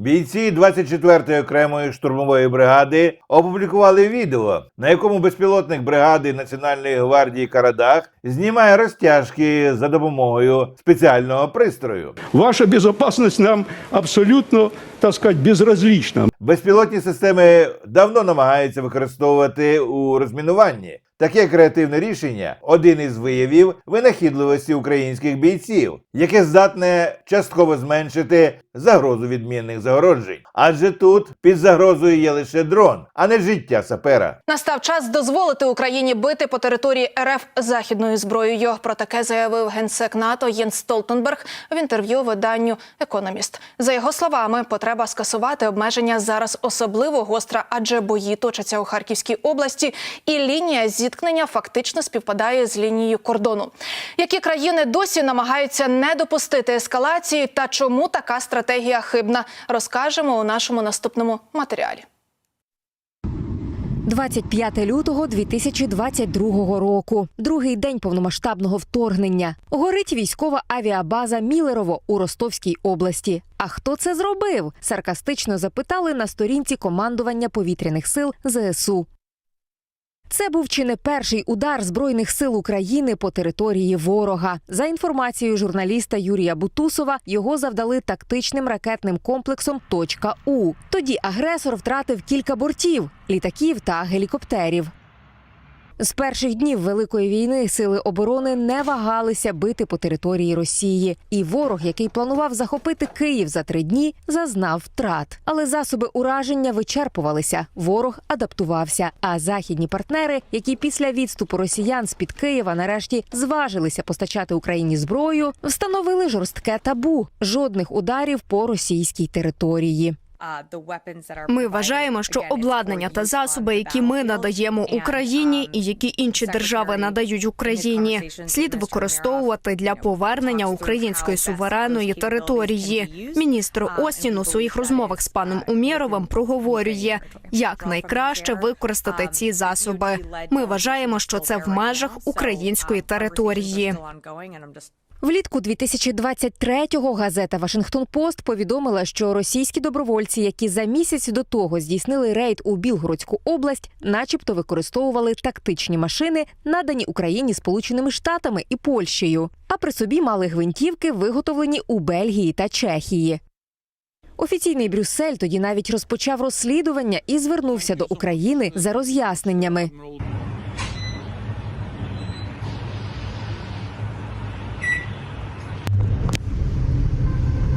Бійці 24-ї окремої штурмової бригади опублікували відео, на якому безпілотник бригади Національної гвардії Карадах знімає розтяжки за допомогою спеціального пристрою. Ваша безопасность нам абсолютно, так сказать, безразлична. Безпілотні системи давно намагаються використовувати у розмінуванні. Таке креативне рішення один із виявів винахідливості українських бійців, яке здатне частково зменшити загрозу відмінних загороджень. Адже тут під загрозою є лише дрон, а не життя сапера. Настав час дозволити Україні бити по території РФ західною зброєю. Про таке заявив генсек НАТО Єнс Столтенберг в інтерв'ю виданню Економіст. За його словами, потреба скасувати обмеження зараз особливо гостра, адже бої точаться у Харківській області, і лінія зіткнення фактично співпадає з лінією кордону. Які країни досі намагаються не допустити ескалації та чому така стратегія хибна, розкажемо у нашому наступному матеріалі. 25 лютого 2022 року. Другий день повномасштабного вторгнення. Горить військова авіабаза Мілерово у Ростовській області. А хто це зробив? Саркастично запитали на сторінці командування повітряних сил ЗСУ. Це був чи не перший удар збройних сил України по території ворога. За інформацією журналіста Юрія Бутусова, його завдали тактичним ракетним комплексом «Точка У». Тоді агресор втратив кілька бортів літаків та гелікоптерів. З перших днів великої війни сили оборони не вагалися бити по території Росії, і ворог, який планував захопити Київ за три дні, зазнав втрат. Але засоби ураження вичерпувалися. Ворог адаптувався. А західні партнери, які після відступу росіян з під Києва нарешті зважилися постачати Україні зброю, встановили жорстке табу жодних ударів по російській території. Ми вважаємо, що обладнання та засоби, які ми надаємо Україні, і які інші держави надають Україні, слід використовувати для повернення української суверенної території. Міністр Остін у своїх розмовах з паном Умєровим проговорює, як найкраще використати ці засоби. Ми вважаємо, що це в межах української території. Влітку 2023-го газета Вашингтон Пост повідомила, що російські добровольці, які за місяць до того здійснили рейд у Білгородську область, начебто використовували тактичні машини, надані Україні Сполученими Штатами і Польщею, а при собі мали гвинтівки, виготовлені у Бельгії та Чехії. Офіційний Брюссель тоді навіть розпочав розслідування і звернувся до України за роз'ясненнями.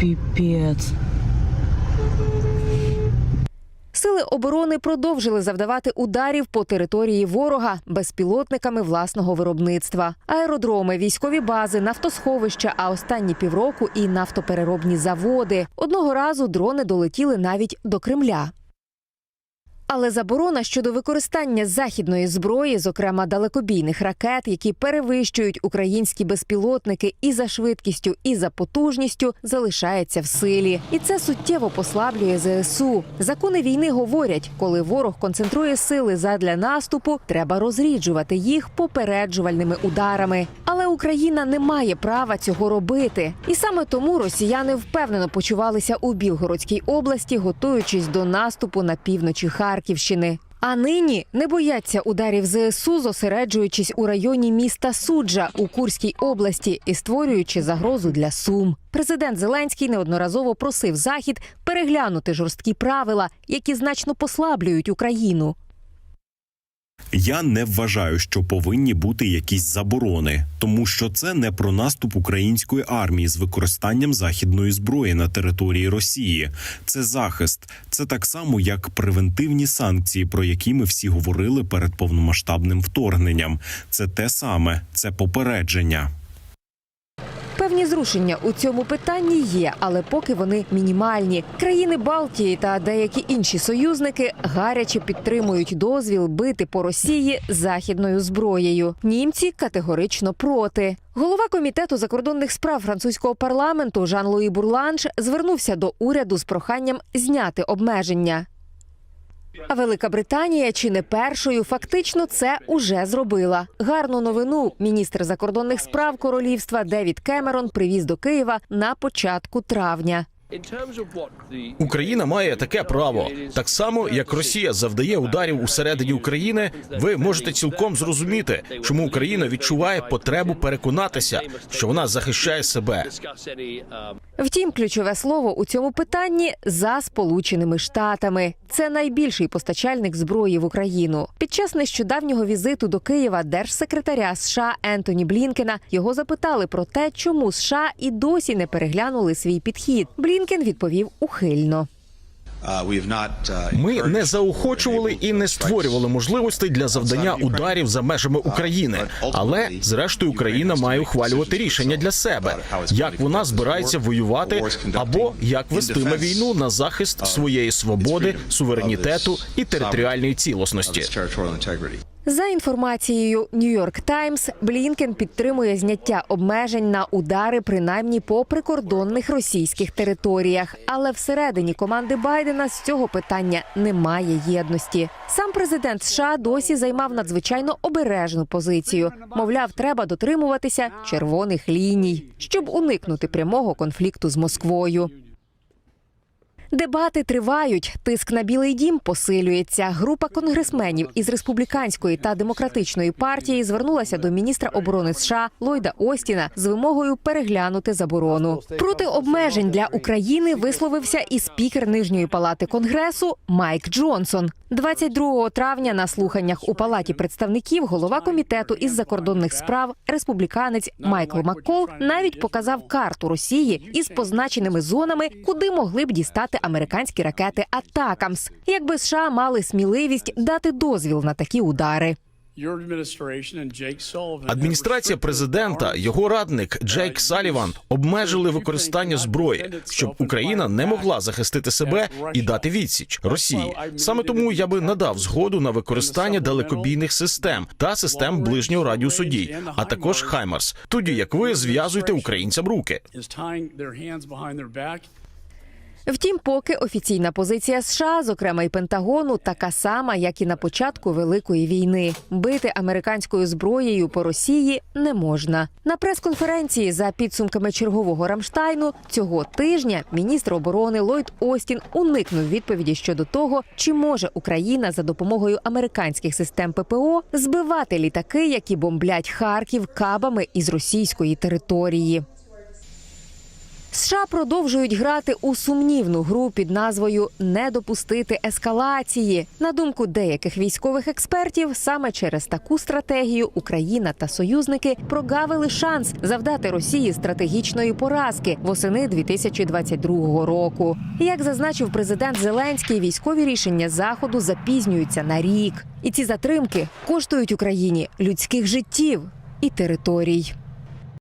Пипец. Сили оборони продовжили завдавати ударів по території ворога безпілотниками власного виробництва. Аеродроми, військові бази, нафтосховища, а останні півроку і нафтопереробні заводи. Одного разу дрони долетіли навіть до Кремля. Але заборона щодо використання західної зброї, зокрема далекобійних ракет, які перевищують українські безпілотники і за швидкістю, і за потужністю, залишається в силі, і це суттєво послаблює ЗСУ. Закони війни говорять, коли ворог концентрує сили задля наступу, треба розріджувати їх попереджувальними ударами. Але Україна не має права цього робити, і саме тому росіяни впевнено почувалися у Білгородській області, готуючись до наступу на півночі Харківщини. А нині не бояться ударів ЗСУ, зосереджуючись у районі міста Суджа у Курській області і створюючи загрозу для Сум. Президент Зеленський неодноразово просив Захід переглянути жорсткі правила, які значно послаблюють Україну. Я не вважаю, що повинні бути якісь заборони, тому що це не про наступ української армії з використанням західної зброї на території Росії. Це захист, це так само, як превентивні санкції, про які ми всі говорили перед повномасштабним вторгненням. Це те саме, це попередження. Певні зрушення у цьому питанні є, але поки вони мінімальні. Країни Балтії та деякі інші союзники гаряче підтримують дозвіл бити по Росії західною зброєю. Німці категорично проти. Голова комітету закордонних справ французького парламенту Жан-Луї Бурланш звернувся до уряду з проханням зняти обмеження. А Велика Британія чи не першою фактично це уже зробила. Гарну новину міністр закордонних справ королівства Девід Кемерон привіз до Києва на початку травня. Україна має таке право. Так само, як Росія завдає ударів усередині України, ви можете цілком зрозуміти, чому Україна відчуває потребу переконатися, що вона захищає себе. Втім, ключове слово у цьому питанні за Сполученими Штатами. Це найбільший постачальник зброї в Україну. Під час нещодавнього візиту до Києва держсекретаря США Ентоні Блінкена його запитали про те, чому США і досі не переглянули свій підхід. Блінкен відповів ухильно. Ми не заохочували і не створювали можливостей для завдання ударів за межами України. Але зрештою Україна має ухвалювати рішення для себе, як вона збирається воювати, або як вестиме війну на захист своєї свободи, суверенітету і територіальної цілісності. За інформацією Нью-Йорк Таймс, Блінкен підтримує зняття обмежень на удари принаймні по прикордонних російських територіях. Але всередині команди Байдена з цього питання немає єдності. Сам президент США досі займав надзвичайно обережну позицію. Мовляв, треба дотримуватися червоних ліній, щоб уникнути прямого конфлікту з Москвою. Дебати тривають. Тиск на Білий Дім посилюється. Група конгресменів із республіканської та демократичної партії звернулася до міністра оборони США Ллойда Остіна з вимогою переглянути заборону. Проти обмежень для України висловився і спікер нижньої палати конгресу Майк Джонсон. 22 травня на слуханнях у палаті представників голова комітету із закордонних справ республіканець Майкл Маккол навіть показав карту Росії із позначеними зонами, куди могли б дістати американські ракети Атакамс, якби США мали сміливість дати дозвіл на такі удари. Адміністрація президента, його радник Джейк Саліван обмежили використання зброї, щоб Україна не могла захистити себе і дати відсіч Росії. Саме тому я би надав згоду на використання далекобійних систем та систем ближнього радіусу дій, а також Хаймарс. Тоді як ви зв'язуєте українцям руки. Втім, поки офіційна позиція США, зокрема й Пентагону, така сама, як і на початку великої війни. Бити американською зброєю по Росії не можна. На прес-конференції за підсумками чергового Рамштайну цього тижня міністр оборони Ллойд Остін уникнув відповіді щодо того, чи може Україна за допомогою американських систем ППО збивати літаки, які бомблять Харків кабами із російської території. США продовжують грати у сумнівну гру під назвою Не допустити ескалації. На думку деяких військових експертів, саме через таку стратегію Україна та союзники прогавили шанс завдати Росії стратегічної поразки восени 2022 року. Як зазначив президент Зеленський, військові рішення заходу запізнюються на рік, і ці затримки коштують Україні людських життів і територій.